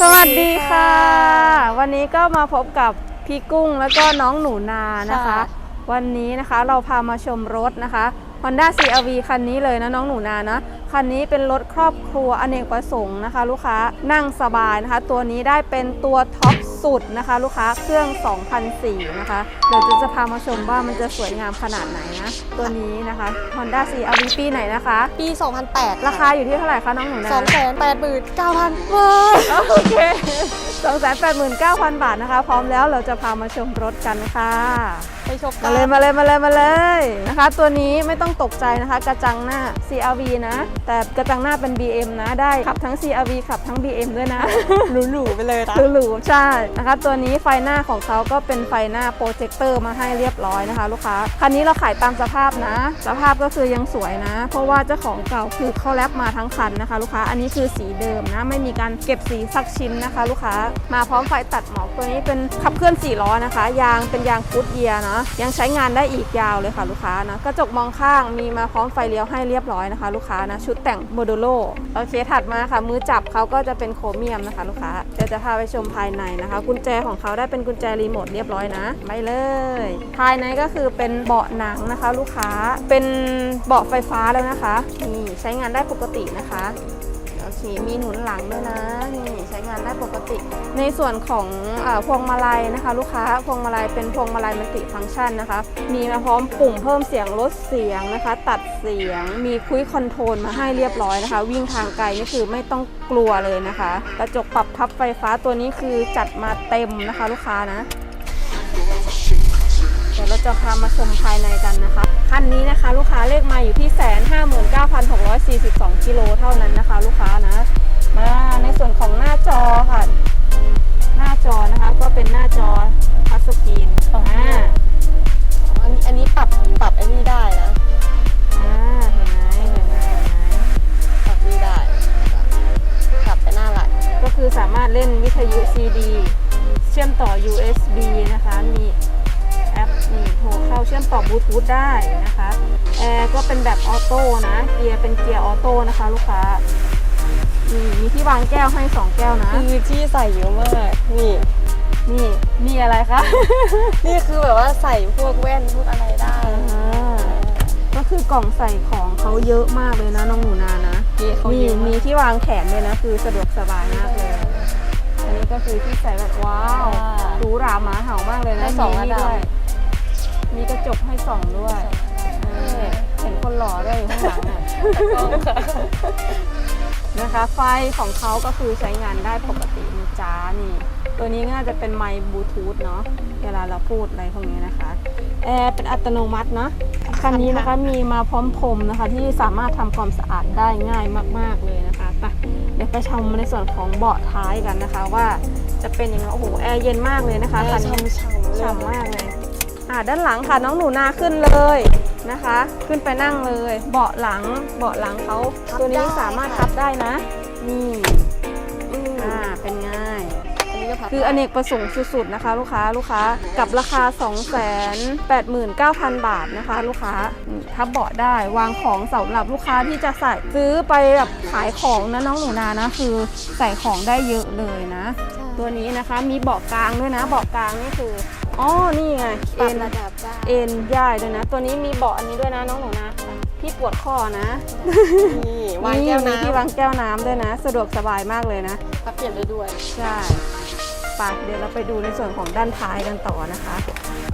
สวัสดีค่ะ วันนี้ก็มาพบกับพี่กุ้งแล้วก็น้องหนูนานะคะ ค่ะ วันนี้นะคะเราพามาชมรถนะคะ Honda CRV คันนี้เลยนะน้องหนูนานะ คันนี้เป็นรถครอบครัวอเนกประสงค์นะคะ ลูกค้านั่งสบายนะคะ ตัวนี้ได้เป็นตัวท็อป สุดนะคะ ลูกค้าเครื่อง2004นะคะ เดี๋ยวจะจะพามาชมว่ามันจะสวยงามขนาดไหนนะ ตัวนี้นะคะ Honda CRV ปีไหนนะคะ ปี 2008 ราคาอยู่ที่เท่าไหร่คะน้องหนูนา289,000บาทโอเค289,000 บาทนะคะ พร้อมแล้วเราจะพามาชมรถกันค่ะ ไปชมกัมานเลยมาเลยมาเลยมาเลยนะคะ ตัวนี้ไม่ต้องตกใจนะคะ กระจังหน้า CRV นะ แต่กระจังหน้าเป็น BM นะได้ขับทั้ง CRV ขับทั้ง BM ด้วยนะ หรูๆไปเลยนะคือหรูใช่นะคะ ตัวนี้ไฟหน้าของเขาก็เป็นไฟหน้าโปรเจคเตอร์มาให้เรียบร้อยนะคะ ลูกค้าคันนี้เราขายตามสภาพนะ สภาพก็คือยังสวยนะ เพราะว่าเจ้าของเก่าคือเขาแรปมาทั้งคันนะคะ ลูกค้าอันนี้คือสีเดิมนะ ไม่มีการเก็บสีสักชิ้นนะคะ ลูกค้ามาพร้อมไฟตัดหมอกตัวนี้เป็นขับเคลื่อน4ล้อนะคะ ยางเป็นยางฟูดเยียร์นะยังใช้งานได้อีกยาวเลยค่ะลูกค้านะกระจกมองข้างมีมาพร้อมไฟเลี้ยวให้เรียบร้อยนะคะ ลูกค้านะชุดแต่งโมโดโลโอเคถัดมาค่ะ มือจับเขาก็จะเป็นโครเมียมนะคะ ลูกค้าเดี๋ยวจะพาไปชมภายในนะคะ กุญแจของเขาได้เป็นกุญแจรีโมทเรียบร้อยนะไปเลย ภายในก็คือเป็นเบาะหนังนะคะ ลูกค้าเป็นเบาะไฟฟ้าแล้วนะคะนี่ใช้งานได้ปกตินะคะ โอเค มีหนุนหลังด้วยนะ นี่ใช้งานได้ปกติ ในส่วนของอพวงมาลัยนะคะ ลูกค้า พวงมาลัยเป็นพวงมาลัยมัลติฟังก์ชันนะคะ มีมาพร้อมปุ่มเพิ่มเสียงลดเสียงนะคะ ตัดเสียง มีคุยคอนโทรลมาให้เรียบร้อยนะคะ วิ่งทางไกลนี่คือไม่ต้องกลัวเลยนะคะ กระจกปรับพับไฟฟ้าตัวนี้คือจัดมาเต็มนะคะ ลูกค้านะ จะพามาชมภายในกันนะคะ คันนี้นะคะลูกค้าเลขมาอยู่ที่แสนห้าหมื่นเก้าพันหกร้อยสี่สิบสองกิโลเท่านั้นนะคะ ลูกค้านะ มาในส่วนของหน้าจอค่ะ หน้าจอนะคะก็เป็นหน้าจอทัชสกรีนอ่าอันนี้อันนี้ปรับปรับไอ้นี่ได้นะอ่าเห็นไหมเห็นไหมเห็นไหมปรับนี่ได้ปรับไปหน้าไหลก็คือสามารถเล่นวิทยุ CD เชื่อมต่อ USB นะคะมี แอปนี่โทรเข้าเชื่อมต่อบลูทูธได้นะคะแอร์ก็เป็นแบบออโต้นะเกียร์เป็นเกียร์ออโต้นะคะ ลูกค้านี่มีที่วางแก้วให้ 2 แก้วนะ คือที่ใส่เยอะมากนี่นี่มีอะไรคะ นี่คือแบบว่าใส่พวกแว่นพวกอะไรได้อ่าก็คือกล่องใส่ของเขาเยอะมากเลยนะน้องหนูนานะนี่เขามีเยอะากมีที่วางแขนด้วยนะ คือสะดวกสบายมากเลย อันนี้ก็คือที่ใส่แบบว้าวหรูหราหมาเห่ามากเลยนะให้สองมีระนี่ดับด้วย มีกระจกให้ส่องด้วยเออเห็นคนหล่อด้วยอยู่ข้างหลังอะนะคะ ไฟของเขาก็คือใช้งานได้ปกตินะจ้านี่ ตัวนี้น่าจะเป็นไมค์บลูทูธเนาะเวลาเราพูดอะไรพวกนี้นะคะแอร์เป็นอัตโนมัติเนาะคันนี้นะคะมีมาพร้อมพรมนะคะ ที่สามารถทำความสะอาดได้ง่ายมาก ๆเลยนะคะไปเดี๋ยวไปชมในส่วนของเบาะท้ายกันนะคะ ว่าจะเป็นยังไงโอ้โหแอร์เย็นมากเลยนะคะคันนี้ฉ่ำๆเลยฉ่ำมากเลย อ่าด้านหลังค่ะน้องหนูนาขึ้นเลยนะคะ ขึ้นไปนั่งเลย เบาะหลังเบาะหลังเขาตัวนี้สามารถพับได้นะนี่ อันนี้ก็พับคืออเนกประสงค์สุดๆนะคะ ลูกค้าลูกค้ากับราคา 289,000 บาทนะคะ ลูกค้าอืมทับเบาะได้วางของสำหรับลูกค้าที่จะใส่ซื้อไปแบบขายของนะน้องหนูนานะคือใส่ของได้เยอะเลยนะ ตัวนี้นะคะมีเบาะกลางด้วยนะเบาะกลางนี่คืออ๋อนี่ไงปรัเอ็บนระดับได้เอ็นย่ายด้วยนะ ตัวนี้มีเบาะอันนี้ด้วยนะน้องหนูนะพี่ปวดข้อนะนี่วางแก้วมีน้ำที่วางแก้วน้ำด้วยนะ สะดวกสบายมากเลยนะพับเปลี่ยนได้ด้วยใช่ ไปเดี๋ยวเราไปดูในส่วนของด้านท้ายกันต่อนะคะ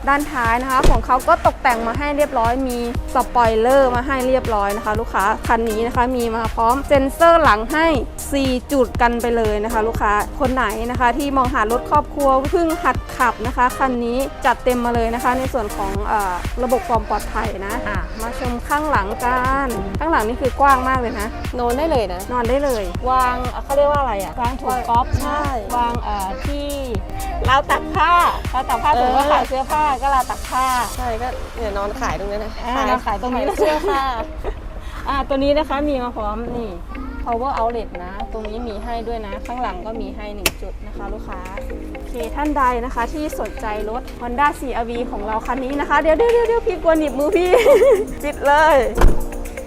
ด้านท้ายนะคะ ของเขาก็ตกแต่งมาให้เรียบร้อย มีสปอยเลอร์มาให้เรียบร้อยนะคะ ลูกค้าคันนี้นะคะมีมาพร้อมเซ็นเซอร์หลังให้ 4 จุดกันไปเลยนะคะ ลูกค้าคนไหนนะคะ ที่มองหารถครอบครัวเพิ่งหัดขับนะคะคันนี้จัดเต็มมาเลยนะคะ ในส่วนของเออระบบความปลอดภัยนะอะมาชมข้างหลังกันข้างหลังนี่คือกว้างมากเลยนะนอนได้เลยนะนอนได้เลย วางเอ่อเขาเรียกว่าอะไรอะวางถุงก๊อฟใช่วางเอ่อที่ราวตักผ้าราวตักผ้าเออสมมติว่าขายเสื้อผ้าก็ราวตักผ้าใช่ก็เนี่ยนอนขายตรงนั้นนะอ่าเราขายตรงนี้เลยเสื้อผ้าอ่าตัวนี้นะคะมีมาพร้อมนี่ power outlet นะ ตรงนี้มีให้ด้วยนะ ข้างหลังก็มีให้ 1 จุดนะคะ ลูกค้า โอเค ท่านใดนะคะที่สนใจรถ Honda CRV ของเราคันนี้นะคะ เดี๋ยวเดี๋ยวเดี๋ยวเดี๋ยวพี่กลัวหนีบมือพี่ ปิดเลย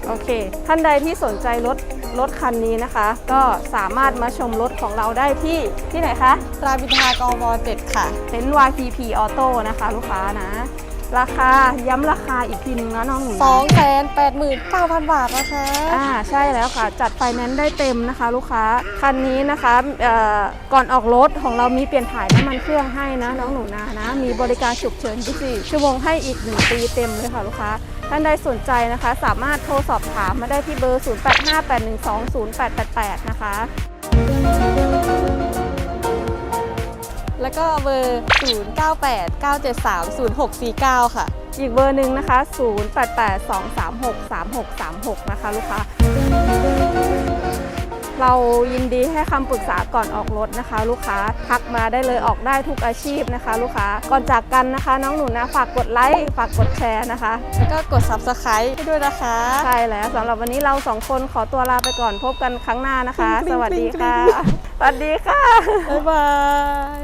โอเค ท่านใดที่สนใจรถ รถคันนี้นะคะ ก็สามารถมาชมรถของเราได้ที่ที่ไหนคะรามอินทรากม7ค่ะเต็นท์ YPP Auto นะคะ ลูกค้านะ ราคาย้ำราคาอีกทีนึงนะน้องหนูนะ289,000บาทนะคะอ่าใช่แล้วค่ะ จัดไฟแนนซ์ได้เต็มนะคะ ลูกค้าคันนี้นะคะเอ่อก่อนออกรถของเรามีเปลี่ยนถ่ายน้ำมันเครื่องให้นะน้องหนูนานะ มีบริการฉุกเฉิน24ชั่วโมงให้อีก1ปีเต็มเลยค่ะลูกค้า ท่านใดสนใจนะคะ สามารถโทรสอบถามมาได้ที่เบอร์ 0858120888 นะคะ แล้วก็เบอร์ 0989730649 ค่ะ อีกเบอร์หนึ่งนะคะ 0882363636 นะคะลูกค้า เรายินดีให้คำปรึกษาก่อนออกรถนะคะ ลูกค้าทักมาได้เลยออกได้ทุกอาชีพนะคะ ลูกค้าก่อนจากกันนะคะ น้องหนูนะฝากกดไลค์ฝากกดแชร์นะคะ แล้วก็กด Subscribe ให้ด้วยนะคะ ใช่แล้วสำหรับวันนี้เราสองคนขอตัวลาไปก่อนพบกันครั้งหน้านะคะกริ๊งสวัสดีกริ๊งค่ะ สวัสดีค่ะ บ๊ายบาย